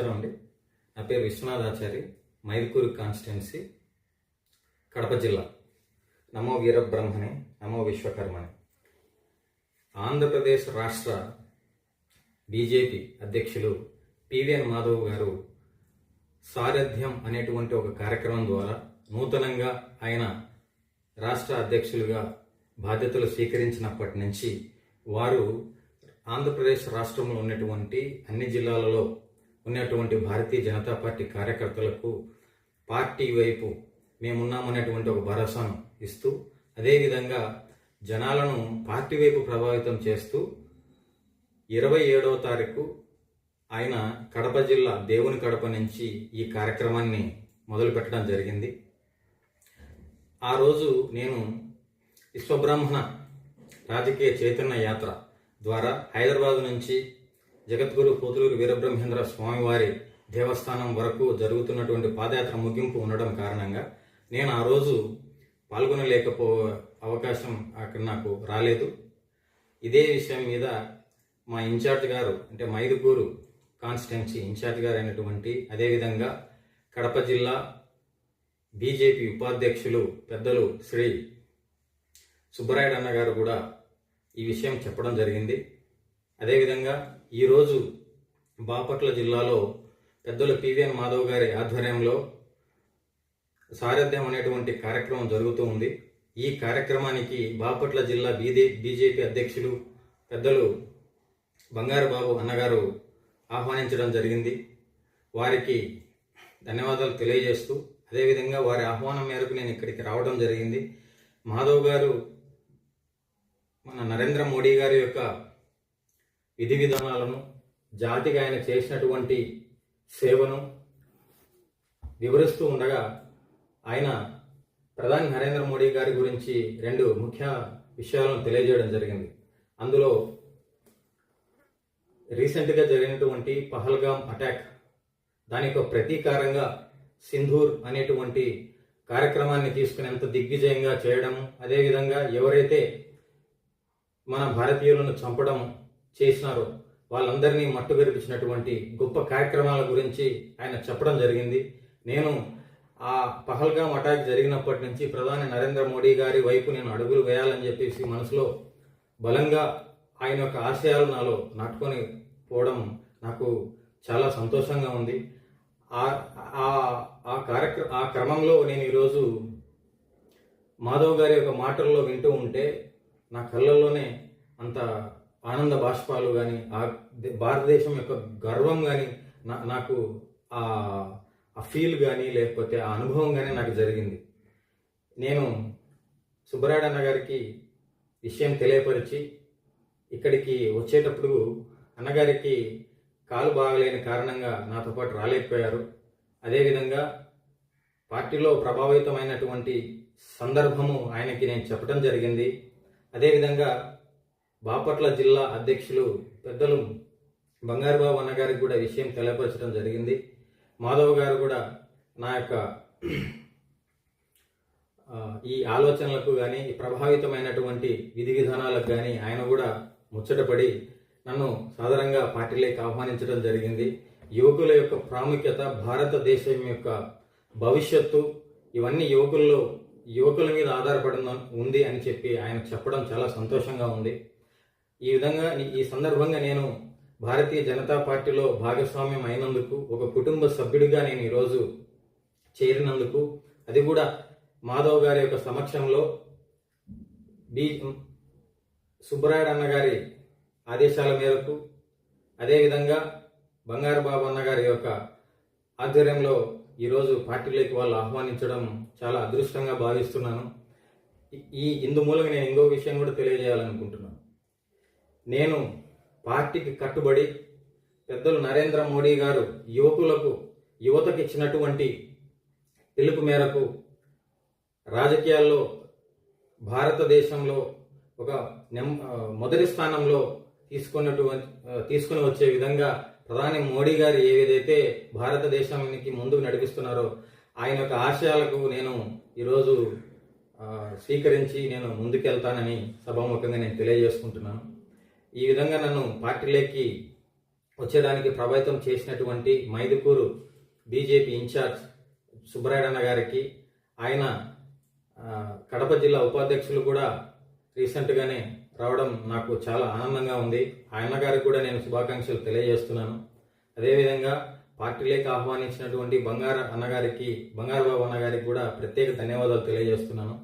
నమస్కారం అండి. నా పేరు విశ్వనాథాచారి మైదుకూరు కాన్స్టిట్యున్సీ కడప జిల్లా. నమో వీరబ్రహ్మణి నమో విశ్వకర్మణి. ఆంధ్రప్రదేశ్ రాష్ట్ర బీజేపీ అధ్యక్షులు పివిఎన్ మాధవ్ గారు సారథ్యం అనేటువంటి ఒక కార్యక్రమం ద్వారా నూతనంగా ఆయన రాష్ట్ర అధ్యక్షులుగా బాధ్యతలు స్వీకరించినప్పటి నుంచి వారు ఆంధ్రప్రదేశ్ రాష్ట్రంలో ఉన్నటువంటి అన్ని జిల్లాలలో ఉన్నటువంటి భారతీయ జనతా పార్టీ కార్యకర్తలకు పార్టీ వైపు మేమున్నామనేటువంటి ఒక భరోసాను ఇస్తూ అదేవిధంగా జనాలను పార్టీ వైపు ప్రభావితం చేస్తూ ఇరవై ఏడవ తారీఖు ఆయన కడప జిల్లా దేవుని కడప నుంచి ఈ కార్యక్రమాన్ని మొదలుపెట్టడం జరిగింది. ఆ రోజు నేను విశ్వబ్రాహ్మణ రాజకీయ చైతన్య యాత్ర ద్వారా హైదరాబాద్ నుంచి జగద్గురు పోతులూరు వీరబ్రహ్మేంద్ర స్వామివారి దేవస్థానం వరకు జరుగుతున్నటువంటి పాదయాత్ర ముగింపు ఉండడం కారణంగా నేను ఆ రోజు పాల్గొనలేకపో అవకాశం అక్కడ నాకు రాలేదు. ఇదే విషయం మీద మా ఇన్ఛార్జ్ గారు అంటే మైదుగూరు కాన్స్టిట్యున్సీ ఇన్ఛార్జ్ గారు అయినటువంటి అదేవిధంగా కడప జిల్లా బీజేపీ ఉపాధ్యక్షులు పెద్దలు శ్రీ సుబ్బరాయుడు అన్న గారు కూడా ఈ విషయం చెప్పడం జరిగింది. అదేవిధంగా ఈరోజు బాపట్ల జిల్లాలో పెద్దల పివిఎన్ మాధవ్ గారి ఆధ్వర్యంలో సారథ్యం అనేటువంటి కార్యక్రమం జరుగుతూ ఉంది. ఈ కార్యక్రమానికి బాపట్ల జిల్లా బీదే బీజేపీ అధ్యక్షులు పెద్దలు బంగారు బాబు అన్నగారు ఆహ్వానించడం జరిగింది. వారికి ధన్యవాదాలు తెలియజేస్తూ అదేవిధంగా వారి ఆహ్వానం మేరకు నేను ఇక్కడికి రావడం జరిగింది. మాధవ్ గారు మన నరేంద్ర మోడీ గారి యొక్క విధి విధానాలను జాతికి ఆయన చేసినటువంటి సేవను వివరిస్తూ ఉండగా ఆయన ప్రధాని నరేంద్ర మోడీ గారి గురించి రెండు ముఖ్య విషయాలను తెలియజేయడం జరిగింది. అందులో రీసెంట్గా జరిగినటువంటి పహల్గామ్ అటాక్ దానికి యొక్క ప్రతీకారంగా సింధూర్ అనేటువంటి కార్యక్రమాన్ని తీసుకునేంత దిగ్విజయంగా చేయడం అదేవిధంగా ఎవరైతే మన భారతీయులను చంపడం చేసినారో. వాళ్ళందరినీ మట్టుగరిపించినటువంటి గొప్ప కార్యక్రమాల గురించి ఆయన చెప్పడం జరిగింది. నేను ఆ పహల్గామ్ అటాక్ జరిగినప్పటి నుంచి ప్రధాని నరేంద్ర మోడీ గారి వైపు నేను అడుగులు వేయాలని చెప్పేసి మనసులో బలంగా ఆయన యొక్క ఆశయాలు నాలో నాటుకొని పోవడం నాకు చాలా సంతోషంగా ఉంది. ఆ ఆ- ఆ కార్యక్ర ఆ క్రమంలో నేను ఈరోజు మాధవ్ గారి యొక్క మాటల్లో వింటూ ఉంటే నా కళ్ళల్లోనే అంత ఆనంద బాష్పాలు కానీ ఆ దే- భారతదేశం యొక్క గర్వం కానీ నా- నాకు ఆ ఆ ఫీల్ కానీ లేకపోతే ఆ అనుభవం కానీ నాకు జరిగింది. నేను సుబ్బరాయుడు అన్న గారికి విషయం తెలియపరిచి ఇక్కడికి వచ్చేటప్పుడు అన్నగారికి కాలు బాగలేని కారణంగా నాతో పాటు రాలేకపోయారు. అదేవిధంగా పార్టీలో ప్రభావితమైనటువంటి సందర్భము ఆయనకి నేను చెప్పడం జరిగింది. అదేవిధంగా బాపట్ల జిల్లా అధ్యక్షులు పెద్దలు బంగారుబాబు అన్నగారికి కూడా విషయం తెలియపరచడం జరిగింది. మాధవ్ గారు కూడా నా యొక్క ఈ ఆలోచనలకు కానీ ప్రభావితమైనటువంటి విధి విధానాలకు కానీ ఆయన కూడా ముచ్చటపడి నన్ను సాధారణంగా పార్టీలోకి ఆహ్వానించడం జరిగింది. యువకుల యొక్క ప్రాముఖ్యత భారతదేశం యొక్క భవిష్యత్తు ఇవన్నీ యువకుల్లో యువకుల మీద ఆధారపడి ఉంది అని చెప్పి ఆయన చెప్పడం చాలా సంతోషంగా ఉంది. ఈ విధంగా ఈ- సందర్భంగా నేను భారతీయ జనతా పార్టీలో భాగస్వామ్యం అయినందుకు ఒక కుటుంబ సభ్యుడిగా నేను ఈరోజు చేరినందుకు అది కూడా మాధవ్ గారి యొక్క సమక్షంలో బి సుబ్బరాయుడు అన్న గారి ఆదేశాల మేరకు అదేవిధంగా బంగారు బాబు అన్న గారి యొక్క ఆధ్వర్యంలో ఈరోజు పార్టీలోకి వాళ్ళు ఆహ్వానించడం చాలా అదృష్టంగా భావిస్తున్నాను. ఈ ఇందు మూలంగా నేను ఇంకో విషయం కూడా తెలియజేయాలనుకుంటున్నాను. నేను పార్టీకి కట్టుబడి పెద్దలు నరేంద్ర మోడీ గారు యువకులకు యువతకి ఇచ్చినటువంటి పిలుపు మేరకు రాజకీయాల్లో భారతదేశంలో ఒక నెం మొదటి స్థానంలో తీసుకున్నటువంటి తీసుకుని వచ్చే విధంగా ప్రధాని మోడీ గారు ఏదైతే భారతదేశానికి ముందుకు నడిపిస్తున్నారో ఆయన యొక్క ఆశయాలకు నేను ఈరోజు స్వీకరించి నేను ముందుకెళ్తానని సభాముఖంగా నేను తెలియజేసుకుంటున్నాను. ఈ విధంగా నన్ను పార్టీలోకి వచ్చేదానికి ప్రభావితం చేసినటువంటి మైదుకూరు బీజేపీ ఇన్ఛార్జ్ సుబ్బరాయుడన్న గారికి ఆయన కడప జిల్లా ఉపాధ్యక్షులు కూడా రీసెంట్గానే రావడం నాకు చాలా ఆనందంగా ఉంది. ఆయన గారికి కూడా నేను శుభాకాంక్షలు తెలియజేస్తున్నాను. అదేవిధంగా పార్టీలోకి ఆహ్వానించినటువంటి బంగారు అన్నగారికి బంగారు బాబు అన్నగారికి కూడా ప్రత్యేక ధన్యవాదాలు తెలియజేస్తున్నాను.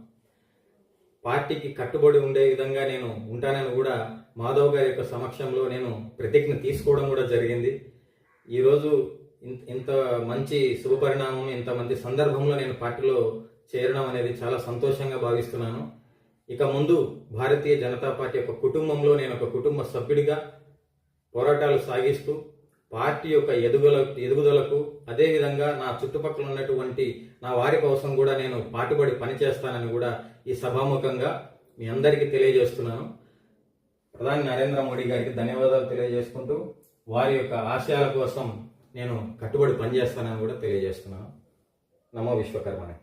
పార్టీకి కట్టుబడి ఉండే విధంగా నేను ఉంటానని కూడా మాధవ్ గారి యొక్క సమక్షంలో నేను ప్రతిజ్ఞ తీసుకోవడం కూడా జరిగింది. ఈరోజు ఇంత మంచి శుభపరిణామం ఇంత మంచి సందర్భంలో నేను పార్టీలో చేరడం అనేది చాలా సంతోషంగా భావిస్తున్నాను. ఇక ముందు భారతీయ జనతా పార్టీ యొక్క కుటుంబంలో నేను ఒక కుటుంబ సభ్యుడిగా పోరాటాలు సాగిస్తూ పార్టీ యొక్క ఎదుగుల ఎదుగుదలకు అదేవిధంగా నా చుట్టుపక్కల ఉన్నటువంటి నా వారి కోసం కూడా నేను పాటుపడి పనిచేస్తానని కూడా ఈ సభాముఖంగా మీ అందరికీ తెలియజేస్తున్నాను. ప్రధాని నరేంద్ర మోడీ గారికి ధన్యవాదాలు తెలియజేసుకుంటూ వారి యొక్క ఆశయాల కోసం నేను కట్టుబడి పనిచేస్తానని కూడా తెలియజేస్తున్నాను. నమో విశ్వకర్మనే.